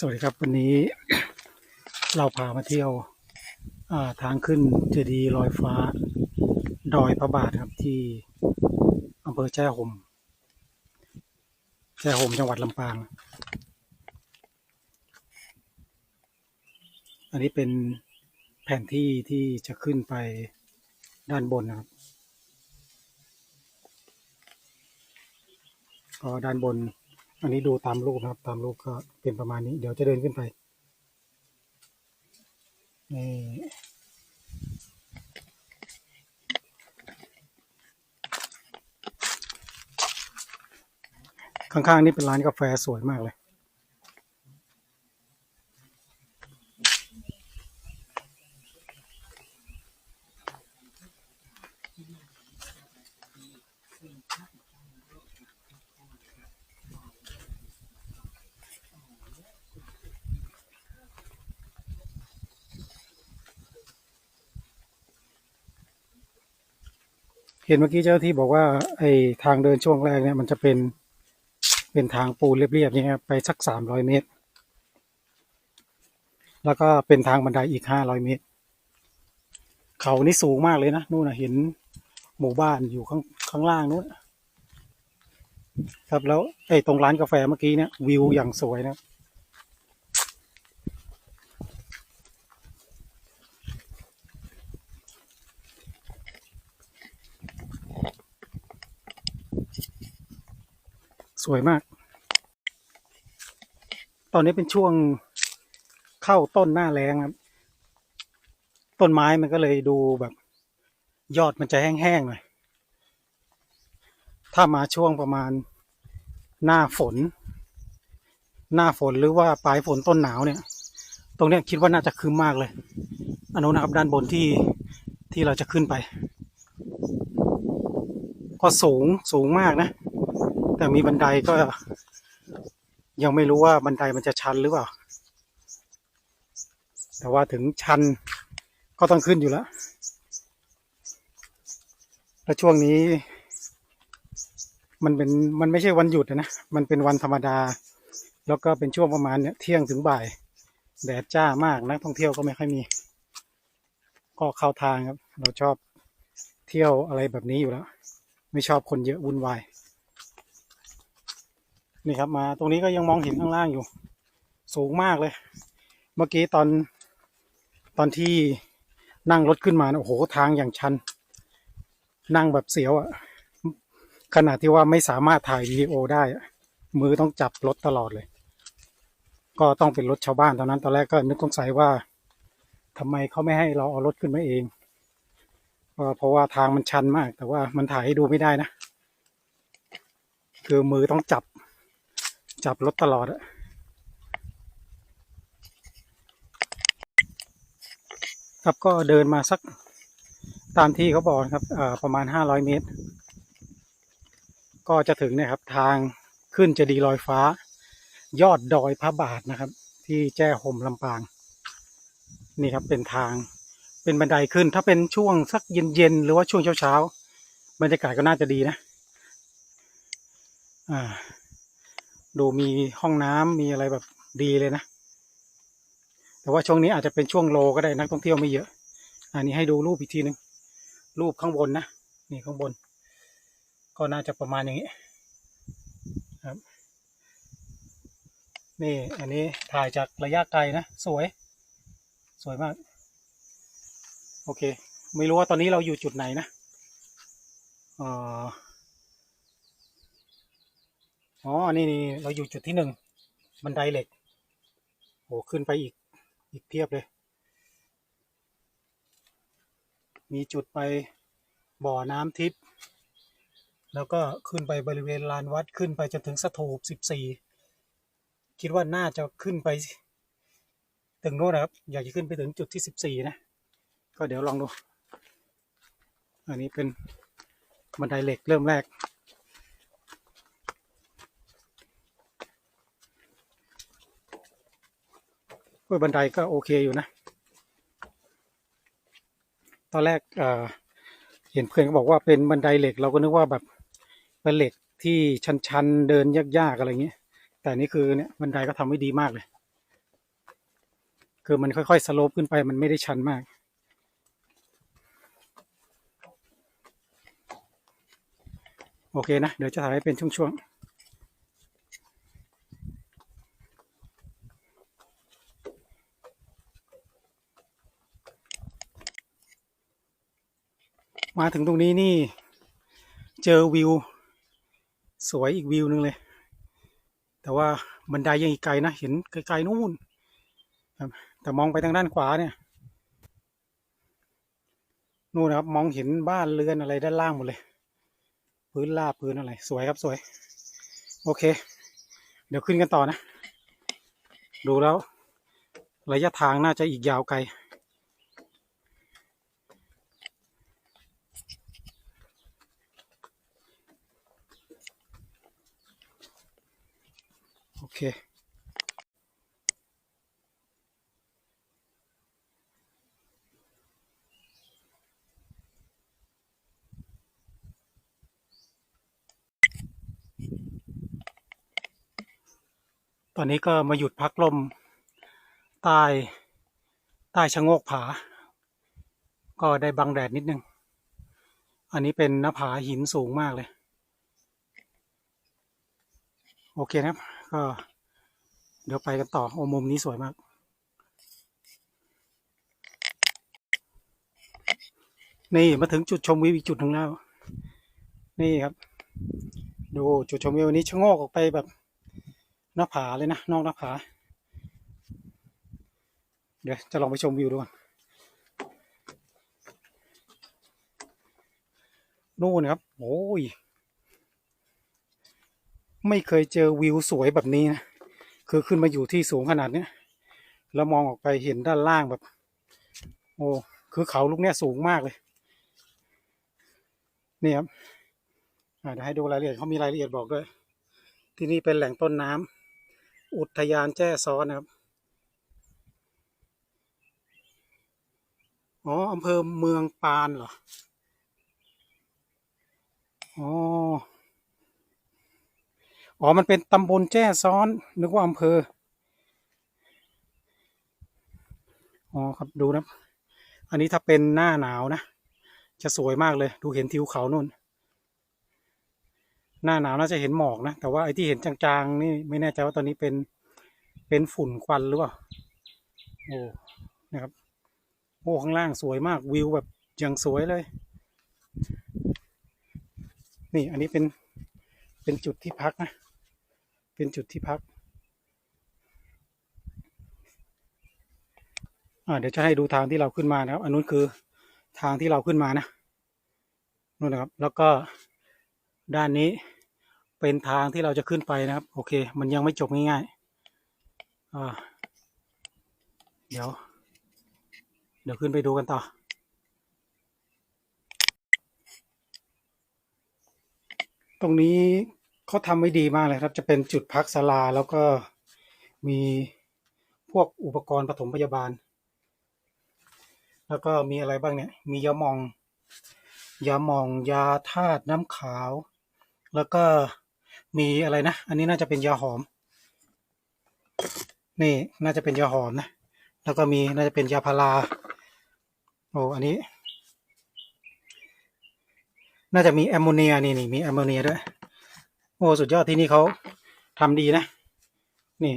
สวัสดีครับวันนี้เราพามาเที่ยวาทางขึ้นเจดีย์ลอยฟ้า ดอยพระบาทครับที่อำเภอแจ้ห่มแจ้ห่มจังหวัดลำปาง อันนี้เป็นแผนที่ที่จะขึ้นไปด้านบนนะครับก็ด้านบน อันนี้ดูตามรูปนะครับ ตามรูปก็เป็นประมาณนี้ เดี๋ยวจะเดินขึ้นไปนี่ข้างๆนี่เป็นร้านกาแฟสวยมากเลย เห็นเมื่อกี้เจ้าที่บอกว่าไอ้ทางเดินช่วงแรกเนี่ยมันจะเป็นเป็นทางปูนเรียบๆเนี่ยครับไปสักสามร้อยเมตร แล้วก็เป็นทางบันไดอีกห้าร้อยเมตร เขานี่สูงมากเลยนะนู่นนะเห็นหมู่บ้านอยู่ข้างข้างล่างนู้นครับแล้วไอ้ตรงร้านกาแฟเมื่อกี้เนี่ยวิวอย่างสวยนะ สวยมาก ตอนนี้เป็นช่วงเข้าต้นหน้าแรงครับ ต้นไม้มันก็เลยดูแบบ ยอดมันจะแห้งๆหน่อย ถ้ามาช่วงประมาณหน้าฝน หน้าฝนหรือว่าปลายฝนต้นหนาวเนี่ย ตรงเนี้ยคิดว่าน่าจะคืมมากเลยอันนู้นนะครับด้านบนที่ที่เราจะขึ้นไป ก็สูงสูงมากนะ แต่มีบันไดก็ ยังไม่รู้ว่าบันไดมันจะชันหรือเปล่า แต่ว่าถึงชันก็ต้องขึ้นอยู่แล้ว แล้วช่วงนี้ มันเป็นมันไม่ใช่วันหยุดนะ มันเป็นวันธรรมดา แล้วก็เป็นช่วงประมาณเนี้ยเที่ยงถึงบ่าย แดดจ้ามากนักท่องเที่ยวก็ไม่ค่อยมี ก็เข้าทางครับ เราชอบเที่ยวอะไรแบบนี้อยู่แล้ว ไม่ชอบคนเยอะวุ่นวาย นี่ครับมาตรงนี้ก็ยังมองเห็นข้างล่างอยู่ สูงมากเลย เมื่อกี้ตอนตอนที่นั่งรถขึ้นมานะโอ้โหทางอย่างชัน นั่งแบบเสียวอะ่ะขนาดที่ว่าไม่สามารถถ่ายวีดีโอได้มือต้องจับรถตลอดเลย ก็ต้องเป็นรถชาวบ้านตอนนั้น ตอนแรกก็นึกสงสัยว่าทำไมเขาไม่ให้เราเอารถขึ้นมาเองก็เพราะว่าทางมันชันมาก แต่ว่ามันถ่ายให้ดูไม่ได้นะ คือมือต้องจับ จับรถตลอดอะครับก็เดินมาสักตามที่เขาบอกครับประมาณห้าร้อยเมตร ก็จะถึงนะครับทางขึ้นจะดีลอยฟ้า ยอดดอยพระบาทนะครับ ที่แจ้ห่มลำปาง นี่ครับเป็นทางเป็นบันไดขึ้น ถ้าเป็นช่วงสักเย็นๆหรือว่าช่วงเช้าๆบรรยากาศก็น่าจะดีนะ อ่า ดูมีห้องน้ำมีอะไรแบบดีเลยนะ แต่ว่าช่วงนี้อาจจะเป็นช่วงโลก็ได้นักท่องเที่ยวไม่เยอะ อันนี้ให้ดูรูปอีกทีหนึ่งรูปข้างบนนะนี่ข้างบน ก็น่าจะประมาณอย่างนี้ครับนี่อันนี้ถ่ายจากระยะไกลนะ สวย สวยมาก โอเค ไม่รู้ว่าตอนนี้เราอยู่จุดไหนนะอ่อ อ๋อ นี่นี่เราอยู่จุดที่หนึ่งบันไดเหล็กโหขึ้นไปอีกอีกเพียบเลย มีจุดไปบ่อน้ำทิพย์แล้วก็ขึ้นไปบริเวณลานวัดขึ้นไปจนถึงสถูปสิบสี่คิดว่าน่าจะขึ้นไป ถึงโน้นนะครับ อยากจะขึ้นไปถึงจุดที่สิบสี่นะ ก็เดี๋ยวลองดู อันนี้เป็นบันไดเหล็กเริ่มแรก เพื่อบันไดก็โอเคอยู่นะ ตอนแรกเเห็นเพื่อนเขาบอกว่าเป็นบันไดเหล็กเราก็นึกว่าแบบเป็นเหล็กที่ชันๆเดินยากๆอะไรเงี้ย แต่นี่คือเนี่ยบันไดก็ทำไว้ดีมากเลย คือมันค่อยๆสโลปขึ้นไปมันไม่ได้ชันมากโอเคนะ เดี๋ยวจะถ่ายให้เป็นช่วงๆ มาถึงตรงนี้นี่ เจอวิว สวยอีกวิวหนึ่งเลย แต่ว่าบันไดยังอีกไกลนะ เห็นไกลๆนู่นครับแต่มองไปทางด้านขวาเนี่ยนู่นนะครับมองเห็นบ้านเรือนอะไรด้านล่างหมดเลย พื้นราบพื้นอะไร สวยครับสวย โอเค เดี๋ยวขึ้นกันต่อนะ ดูแล้ว ระยะทางน่าจะอีกยาวไกล เค ตอนนี้ก็มาหยุดพักลมใต้ใต้ชะโงกผา ก็ได้บังแดดนิดนึง อันนี้เป็นหน้าผาหินสูงมากเลย โอเคนะครับ ก็เดี๋ยวไปกันต่อโอมุมนี้สวยมาก นี่มาถึงจุดชมวิวอีกจุดหนึ่งแล้ว นี่ครับ ดูจุดชมวิวนี้ชะโงกออกไปแบบหน้าผาเลยนะ นอกหน้าผา เดี๋ยวจะลองไปชมวิวดูก่อนนู่นครับ โอ้ย ไม่เคยเจอวิวสวยแบบนี้นะคือขึ้นมาอยู่ที่สูงขนาดเนี้ยแล้วมองออกไปเห็นด้านล่างแบบ โอ้คือเขาลูกเนี้ยสูงมากเลยนี่ครับเดี๋ยวให้ดูรายละเอียดเขามีรายละเอียดบอกด้วย ที่นี่เป็นแหล่งต้นน้ำอุทยานแจ้ซ้อนนะครับอ๋ออำเภอเมืองปานเหรออ๋อ อ๋อ มันเป็นตำบลแจ้ซ้อน นึกว่าอำเภอ อ๋อครับดูนะ อันนี้ถ้าเป็นหน้าหนาวนะ จะสวยมากเลย ดูเห็นทิวเขานู่น หน้าหนาวน่าจะเห็นหมอกนะ แต่ว่าไอ้ที่เห็นจางๆ นี่ไม่แน่ใจว่าตอนนี้เป็น เป็นฝุ่นควันหรือเปล่า โอ้ นะครับ โอ้ ข้างล่างสวยมากวิวแบบอย่างสวยเลย นี่ อันนี้เป็นเป็นจุดที่พักนะ เป็นจุดที่พักอ่าเดี๋ยวจะให้ดูทางที่เราขึ้นมานะครับ อันนู้นคือทางที่เราขึ้นมานะนู่นนะครับ แล้วก็ด้านนี้เป็นทางที่เราจะขึ้นไปนะครับ โอเค มันยังไม่จบง่ายๆอ่าเดี๋ยว เดี๋ยวขึ้นไปดูกันต่อตรงนี้ เขาทำไว้ดีมากเลยครับ จะเป็นจุดพักศาลาแล้วก็มีพวกอุปกรณ์ปฐมพยาบาล แล้วก็มีอะไรบ้างเนี่ย มียาหมอง ยาหมองยาธาตุน้ำขาว แล้วก็มีอะไรนะ อันนี้น่าจะเป็นยาหอม นี่น่าจะเป็นยาหอมนะ แล้วก็มีน่าจะเป็นยาพารา โอ้ อันนี้ น่าจะมีแอมโมเนียนี่นี่มีแอมโมเนียด้วย โอ้สุดยอดที่นี่เขาทำดีนะ นี่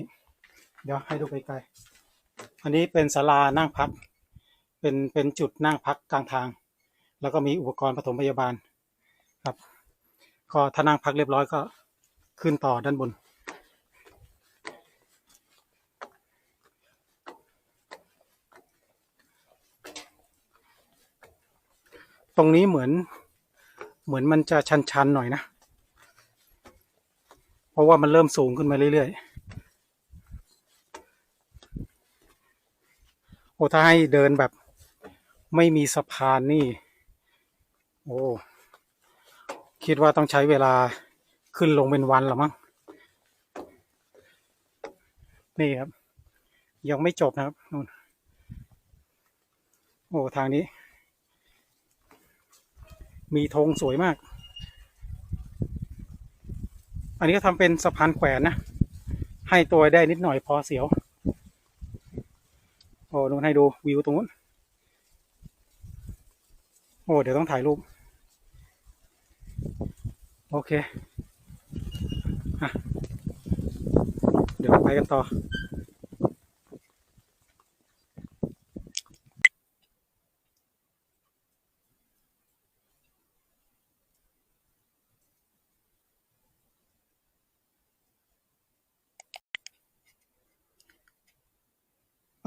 เดี๋ยวให้ดูไกลๆอันนี้เป็นศาลานั่งพัก เป็นเป็นจุดนั่งพักกลางทาง แล้วก็มีอุปกรณ์ปฐมพยาบาลครับ ก็ถ้านั่งพักเรียบร้อยก็ขึ้นต่อด้านบน ตรงนี้เหมือนเหมือนมันจะชันๆหน่อยนะ ราะว่ามันเริ่มสูงขึ้นมาเรื่อยๆ โอ้ถ้าให้เดินแบบไม่มีสะพานนี่ โอ้คิดว่าต้องใช้เวลาขึ้นลงเป็นวันหรอมั้ง นี่ครับ ยังไม่จบนะครับนู่นโอ้ ทางนี้ มีธงสวยมาก อันนี้ก็ทำเป็นสะพานแขวนนะ ให้ตัวได้นิดหน่อยพอเสียว โอ้นู่นให้ดูวิวตรงนู้น โอ้ เดี๋ยวต้องถ่ายรูป โอเคอเดี๋ยวไปกันต่อ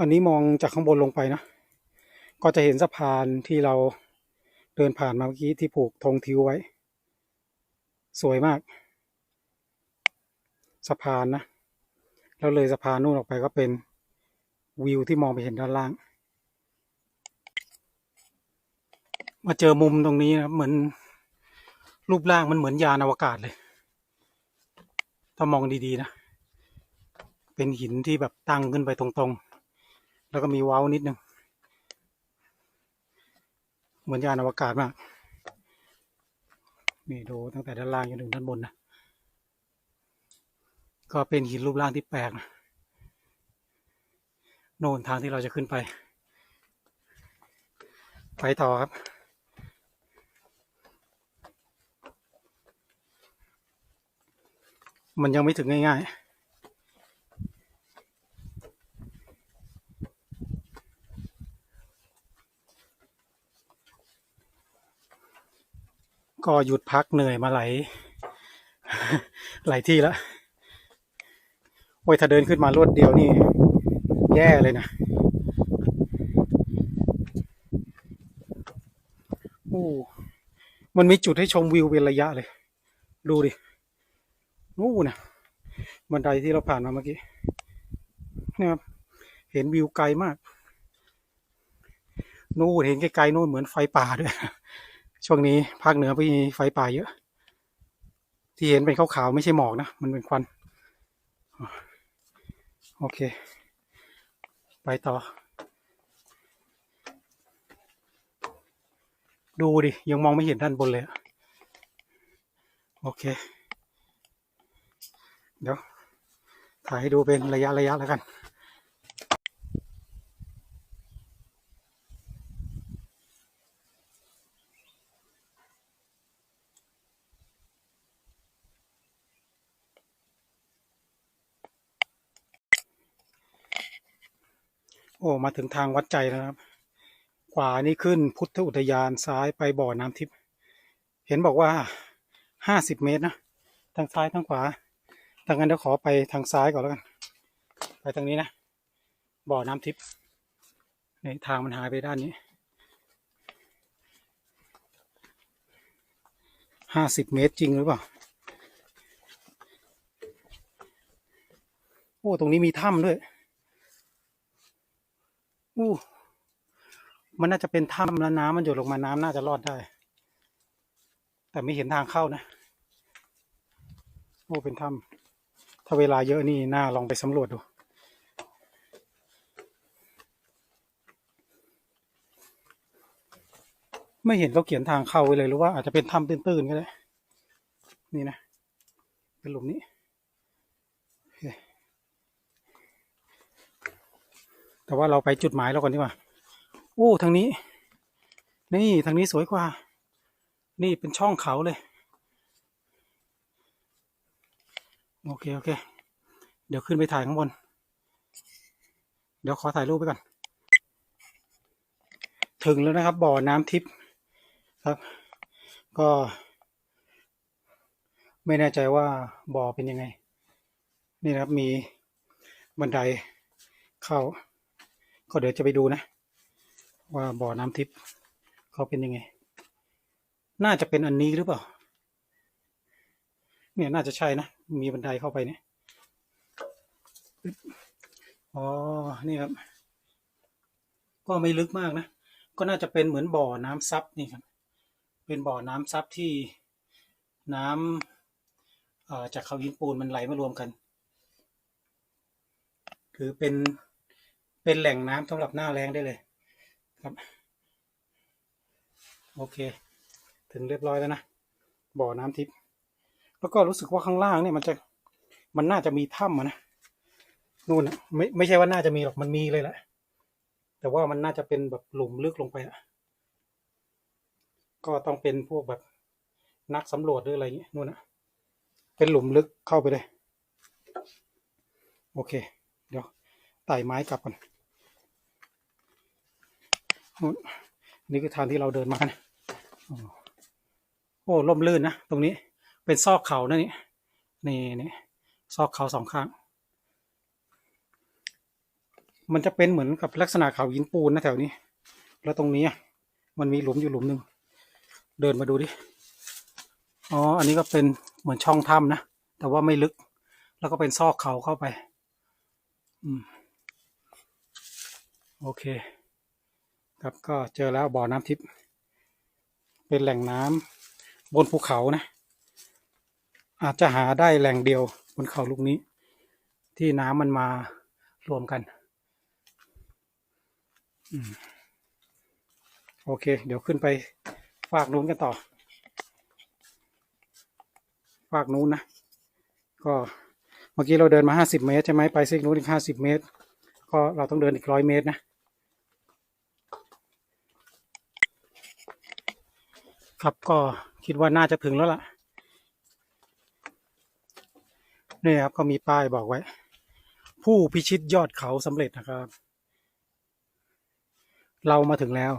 อันนี้มองจากข้างบนลงไปนะ ก็จะเห็นสะพานที่เราเดินผ่านมาเมื่อกี้ที่ผูกธงทิวไว้ สวยมาก สะพานนะ แล้วเลยสะพานนู่นออกไปก็เป็นวิวที่มองไปเห็นด้านล่าง มาเจอมุมตรงนี้นะเหมือนรูปร่างมันเหมือนยานอวกาศเลย ถ้ามองดีๆนะ เป็นหินที่แบบตั้งขึ้นไปตรงๆ แล้วก็มีเว้านิดนึงเหมือนยานอวกาศมากนี่ดูตั้งแต่ด้านล่างจนถึงด้านบนนะก็เป็นหินรูปร่างที่แปลกนะโน่นทางที่เราจะขึ้นไป ไปต่อครับ มันยังไม่ถึงง่าย ๆ ก็หยุดพักเหนื่อยมาหลายหลายที่แล้วโอ้ยถ้าเดินขึ้นมารวดเดียวนี่ แย่เลยนะโอ้มันมีจุดให้ชมวิวเป็นระยะเลย ดูดินู่นนะบันไดที่เราผ่านมาเมื่อกี้นี่ยครับเห็นวิวไกลมาก นู่นเห็นไกลๆนู่นเหมือนไฟป่าด้วย ช่วงนี้ภาคเหนือมีไฟป่าเยอะ ที่เห็นเป็นขาวๆไม่ใช่หมอกนะ มันเป็นควัน โอเค ไปต่อ ดูดิ ยังมองไม่เห็นด้านบนเลยโอเค เดี๋ยว ถ่ายให้ดูเป็นระยะระยะแล้วกัน มาถึงทางวัดใจแล้วครับ ขวานี่ขึ้นพุทธอุทยานซ้ายไปบ่อน้ำทิพย์เห็นบอกว่าห้าสิบเมตรนะทางซ้ายทางขวาทางนั้นเดี๋ยวขอไปทางซ้ายก่อนแล้วกัน ไปทางนี้นะบ่อน้ำทิพย์ในทางมันหายไปด้านนี้ห้าสิบเมตรจริงหรือเปล่า โอ้ ตรงนี้มีถ้ำด้วย อู้มันน่าจะเป็นถ้ำแล้วน้ำมันหยดลงมาน้ำน่าจะรอดได้ แต่ไม่เห็นทางเข้านะโอ้เป็นถ้ำถ้าเวลาเยอะนี่น่าลองไปสำรวจดูไม่เห็นเขาเขียนทางเข้าไว้เลยหรือว่าอาจจะเป็นถ้ำตื้นๆก็ได้ นี่นะ เป็นหลุมนี้โอเค แต่ว่าเราไปจุดหมายเราก่อนดีกว่าโอ้ทางนี้ นี่ทางนี้สวยกว่า นี่เป็นช่องเขาเลย โอเค โอเค เดี๋ยวขึ้นไปถ่ายข้างบน เดี๋ยวขอถ่ายรูปไปก่อน ถึงแล้วนะครับ บ่อน้ำทิพย์ครับ ก็ ไม่แน่ใจว่าบ่อเป็นยังไง นี่นะครับมีบันไดเข้า ก็เดี๋ยวจะไปดูนะ ว่าบ่อน้ำทิพย์เขาเป็นยังไง น่าจะเป็นอันนี้หรือเปล่า เนี่ยน่าจะใช่นะ มีบันไดเข้าไปเนี่ยอ๋อ นี่ครับ ก็ไม่ลึกมากนะ ก็น่าจะเป็นเหมือนบ่อน้ำซับนี่ครับ เป็นบ่อน้ำซับที่น้ำเอ่อจากเขาหินปูนมันไหลมารวมกัน คือเป็น เป็นแหล่งน้ำสำหรับหน้าแล้งได้เลยครับโอเค ถึงเรียบร้อยแล้วนะบ่อน้ำทิพย์แล้วก็รู้สึกว่าข้างล่างเนี่ยมันจะมันน่าจะมีถ้ำนะนู่นนะไม่ไม่ใช่ว่าน่าจะมีหรอกมันมีเลยแหละแต่ว่ามันน่าจะเป็นแบบหลุมลึกลงไปอะก็ต้องเป็นพวกแบบนักสำรวจหรืออะไรอย่างเงี้ยนู่นนะเป็นหลุมลึกเข้าไปเลย โอเค เดี๋ยวไต่ไม้กลับกันนู่ นี่คือทางที่เราเดินมานะโอ้โอ้ล่มลื่นนะตรงนี้เป็นซอกเขานะนี่นี่นี่ซอกเขาสองข้าง มันจะเป็นเหมือนกับลักษณะเขาหินปูนนะแถวนี้ แล้วตรงนี้มันมีหลุมอยู่หลุมหนึ่งเดินมาดูดิอ๋ออันนี้ก็เป็นเหมือนช่องถ้ำนะแต่ว่าไม่ลึก แล้วก็เป็นซอกเขาเข้าไป อืม โอเค ครับก็เจอแล้วบ่อน้ำทิพย์เป็นแหล่งน้ำบนภูเขานะ อาจจะหาได้แหล่งเดียวบนเขาลูกนี้ ที่น้ำมันมารวมกันอืมโอเค เดี๋ยวขึ้นไปฝากนู้นกันต่อฝากนู้นนะ ก็เมื่อกี้เราเดินมาห้าสิบเมตร ใช่ไหมไปซิกนู้นอีกห้าสิบเมตร ก็เราต้องเดินอีกร้อยเมตรนะ ครับก็คิดว่าน่าจะถึงแล้วล่ะนี่ครับก็มีป้ายบอกไว้ ผู้พิชิตยอดเขาสำเร็จนะครับ เรามาถึงแล้ว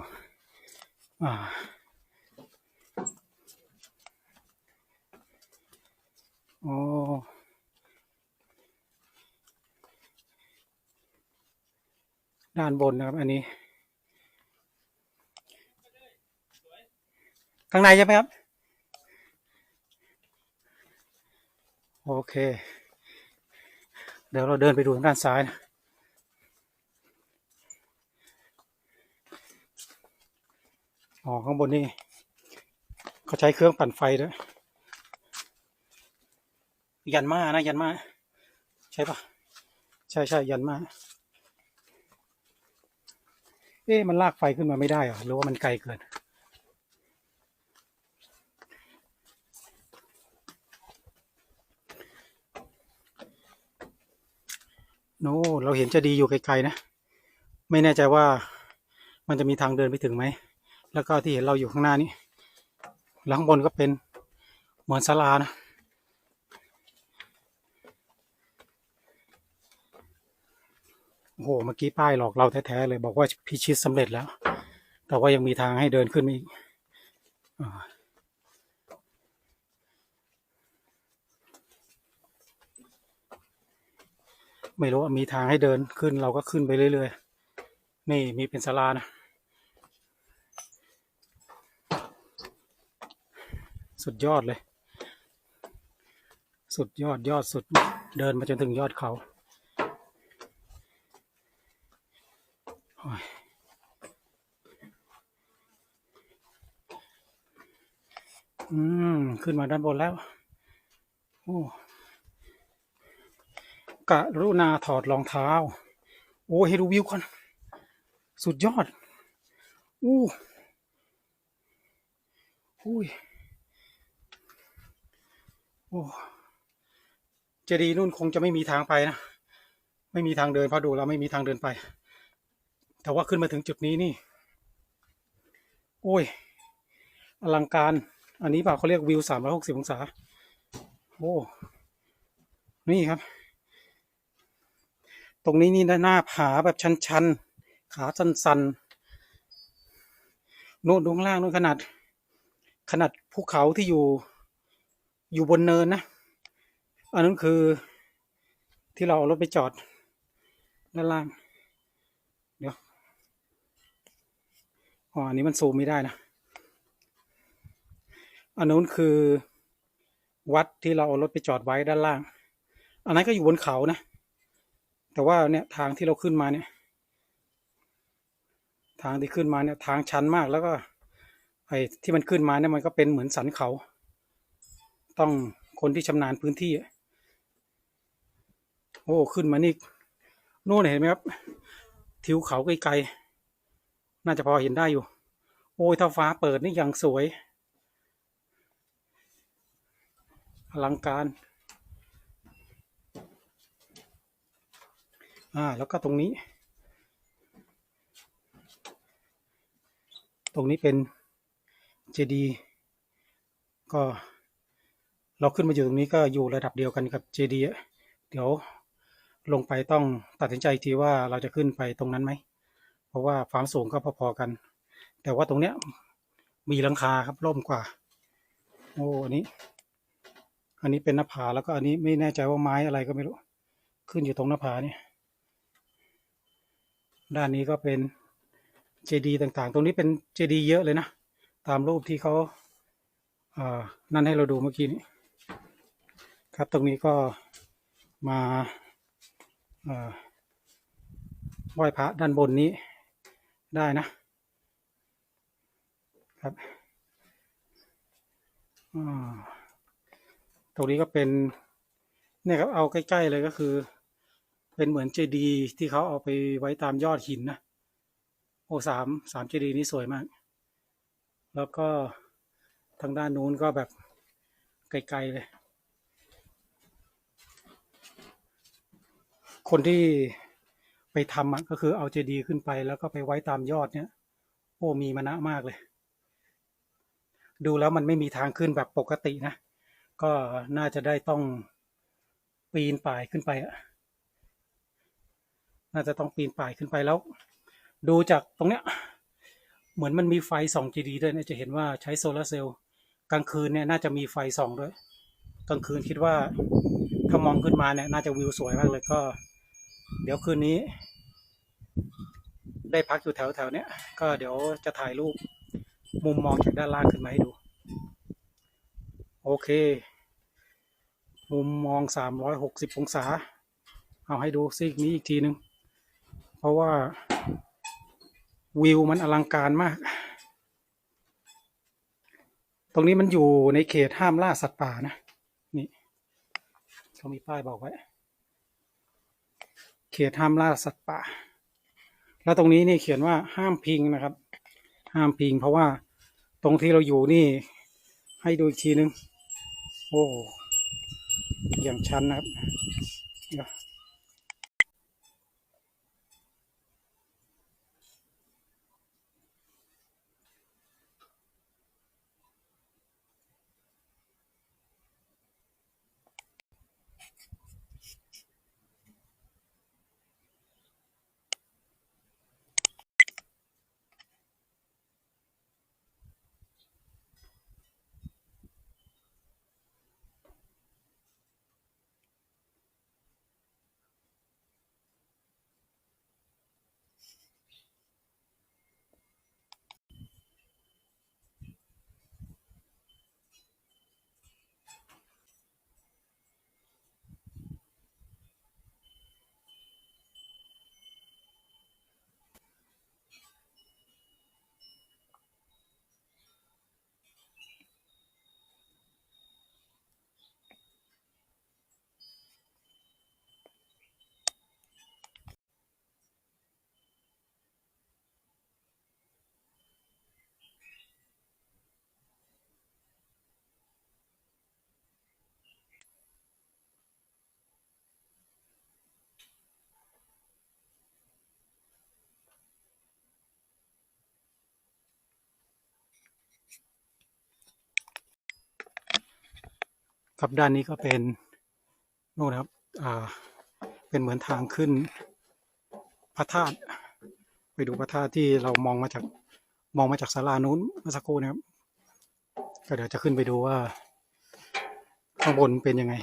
อ่าอ๋อด้านบนนะครับ อันนี้ ข้างในใช่ไหมครับ โอเค เดี๋ยวเราเดินไปดูทางด้านซ้ายนะอ๋อข้างบนนี่เขาใช้เครื่องปั่นไฟด้วยยันมานะยันมาใช่ปะใช่ใช่ยันมาเอ๊ะมันลากไฟขึ้นมาไม่ได้หรอหรือว่ามันไกลเกิน โน้เราเห็นจะดีอยู่ไกลๆนะ ไม่แน่ใจว่ามันจะมีทางเดินไปถึงไหม แล้วก็ที่เห็นเราอยู่ข้างหน้านี้แล้วข้างบนก็เป็นเหมือนศาลานะ โอ้โห เมื่อกี้ป้ายหลอกเราแท้ๆเลย บอกว่าพิชิตสำเร็จแล้ว แต่ว่ายังมีทางให้เดินขึ้นอีก ไม่รู้ว่ามีทางให้เดินขึ้นเราก็ขึ้นไปเรื่อยๆ นี่มีเป็นศาลานะ สุดยอดเลย สุดยอดยอดสุดเดินมาจนถึงยอดเขาอ้ยอืม ขึ้นมาด้านบนแล้ว โอ้ กะรุณาถอดรองเท้า โอ้ให้ดูวิวก่อน สุดยอด อู้อุ้ยโอ้เจดีย์นู่นคงจะไม่มีทางไปนะ ไม่มีทางเดินเพราะดูแล้วไม่มีทางเดินไป แต่ว่าขึ้นมาถึงจุดนี้นี่ โอ้ย อลังการ อันนี้เปล่าเขาเรียกวิวสามร้อยหกสิบองศา โอ้ นี่ครับ ตรงนี้นี่หน้าผาแบบชันๆ ขาสันๆโน่นตรงล่างโน่นขนาด ขนาดภูเขาที่อยู่อยู่บนเนินนะ อันนั้นคือที่เราเอารถไปจอดด้านล่าง เดี๋ยว อ๋อ อันนี้มันซูมไม่ได้นะ อันนู้นคือวัดที่เราเอารถไปจอดไว้ด้านล่าง อันนั้นก็อยู่บนเขานะ แต่ว่าเนี่ยทางที่เราขึ้นมาเนี่ย ทางที่ขึ้นมาเนี่ย ทางชันมากแล้วก็ ไอ้ที่มันขึ้นมาเนี่ยมันก็เป็นเหมือนสันเขา ต้องคนที่ชำนาญพื้นที่อะโอ้ขึ้นมานี่นู่นเห็นไหมครับ ทิวเขาไกลๆน่าจะพอเห็นได้อยู่ โอ้ยถ้าฟ้าเปิดนี่อย่างสวยอลังการ อ่า แล้วก็ตรงนี้ ตรงนี้เป็นเจดีก็ เราขึ้นมาอยู่ตรงนี้ก็อยู่ระดับเดียวกันกับเจดีเดี๋ยวลงไปต้องตัดสินใจทีว่าเราจะขึ้นไปตรงนั้นไหม เพราะว่าความสูงก็พอๆกัน แต่ว่าตรงเนี้ยมีหลังคาครับร่มกว่า โอ้อันนี้ อันนี้เป็นหน้าผาแล้วก็อันนี้ไม่แน่ใจว่าไม้อะไรก็ไม่รู้ ขึ้นอยู่ตรงหน้าผาเนี่ย ด้านนี้ก็เป็นเจดีย์ต่างๆ ตรงนี้เป็นเจดีย์เยอะเลยนะ ตามรูปที่เขาอ่านั่นให้เราดูเมื่อกี้นี้ ครับตรงนี้ก็มาเอ่อไหว้พระด้านบนนี้ได้นะครับตรงนี้ก็เป็นเนี่ยครับเอาใกล้ ๆ เลยก็คือ เป็นเหมือนเจดีย์ที่เขาเอาไปไว้ตามยอดหินนะโอ้สามสามเจดีย์นี้สวยมาก แล้วก็ทางด้านนู้นก็แบบไกลๆเลย คนที่ไปทำก็คือเอาเจดีย์ขึ้นไปแล้วก็ไปไว้ตามยอดเนี่ย โอ้มีมานะมากเลย ดูแล้วมันไม่มีทางขึ้นแบบปกตินะ ก็น่าจะได้ต้องปีนป่ายขึ้นไปอะ น่าจะต้องปีนป่ายขึ้นไปแล้ว ดูจากตรงเนี้ย เหมือนมันมีไฟส่อง GD ด้วยนี่ยจะเห็นว่าใช้โซลาร์เซลล์กลางคืนเนี่ยน่าจะมีไฟส่องด้วย กลางคืนคิดว่าถ้ามองขึ้นมาเนี่ยน่าจะวิวสวยมากเลยก็ เดี๋ยวคืนนี้ ได้พักอยู่แถวแถวๆเนี้ยก็เดี๋ยวจะถ่ายรูปมุมมองจากด้านล่างขึ้นมาให้ดู โอเค มุมมอง 360 องศา เอาให้ดูซีกนี้อีกทีนึง เพราะว่าวิวมันอลังการมาก ตรงนี้มันอยู่ในเขตห้ามล่าสัตว์ป่านะ นี่เขามีป้ายบอกไว้ เขตห้ามล่าสัตว์ป่า แล้วตรงนี้นี่เขียนว่าห้ามพิงนะครับ ห้ามพิง เพราะว่าตรงที่เราอยู่นี่ ให้ดูอีกทีนึง โอ้อย่างชันนะครับ ครับด้านนี้ก็เป็นนู่นครับอ่าเป็นเหมือนทางขึ้นพระธาตุไปดูพระธาตุที่เรามองมาจากมองมาจากศาลานู้นเมื่อสักครู่นะครับ ก็เดี๋ยวจะขึ้นไปดูว่า ข้างบนเป็นยังไง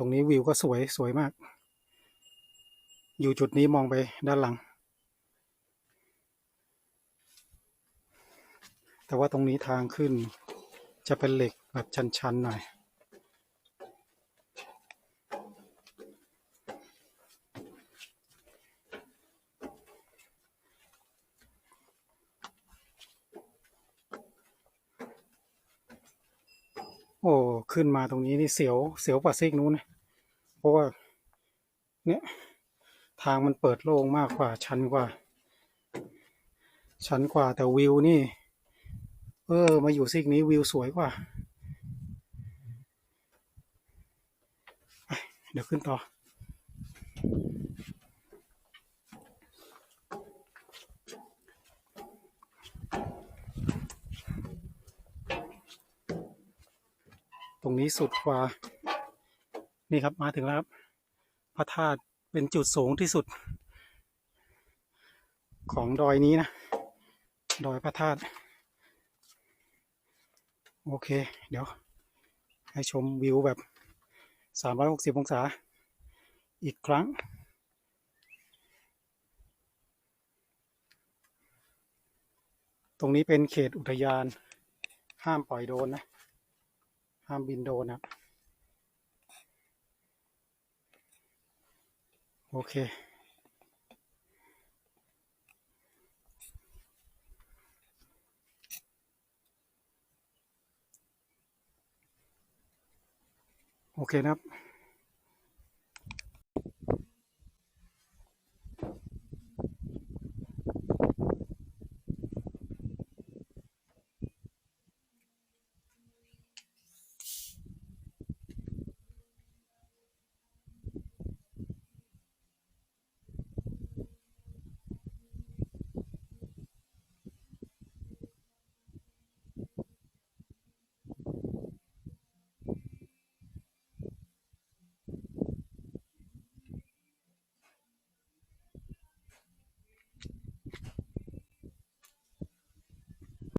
ตรงนี้วิวก็สวยสวยมาก อยู่จุดนี้มองไปด้านหลัง แต่ว่าตรงนี้ทางขึ้นจะเป็นเหล็กแบบชันๆหน่อย โอ้ ขึ้นมาตรงนี้นี่เสียวเสียวกว่าซีกนู้นนะเพราะว่าเนี่ยทางมันเปิดโล่งมากกว่าชันกว่า ชันกว่าแต่วิวนี่ เออ มาอยู่ซีกนี้วิวสวยกว่า เดี๋ยวขึ้นต่อ รงนี้สุดกว่า นี่ครับมาถึงแล้วครับ พระธาตุเป็นจุดสูงที่สุด ของดอยนี้นะ ดอยพระธาตุโอเค เดี๋ยว ให้ชมวิวแบบ 360 องศา อีกครั้งตรงนี้เป็นเขตอุทยานห้ามปล่อยโดนนะ ห้ามบินโดนนะครับโอเค โอเคนะครับ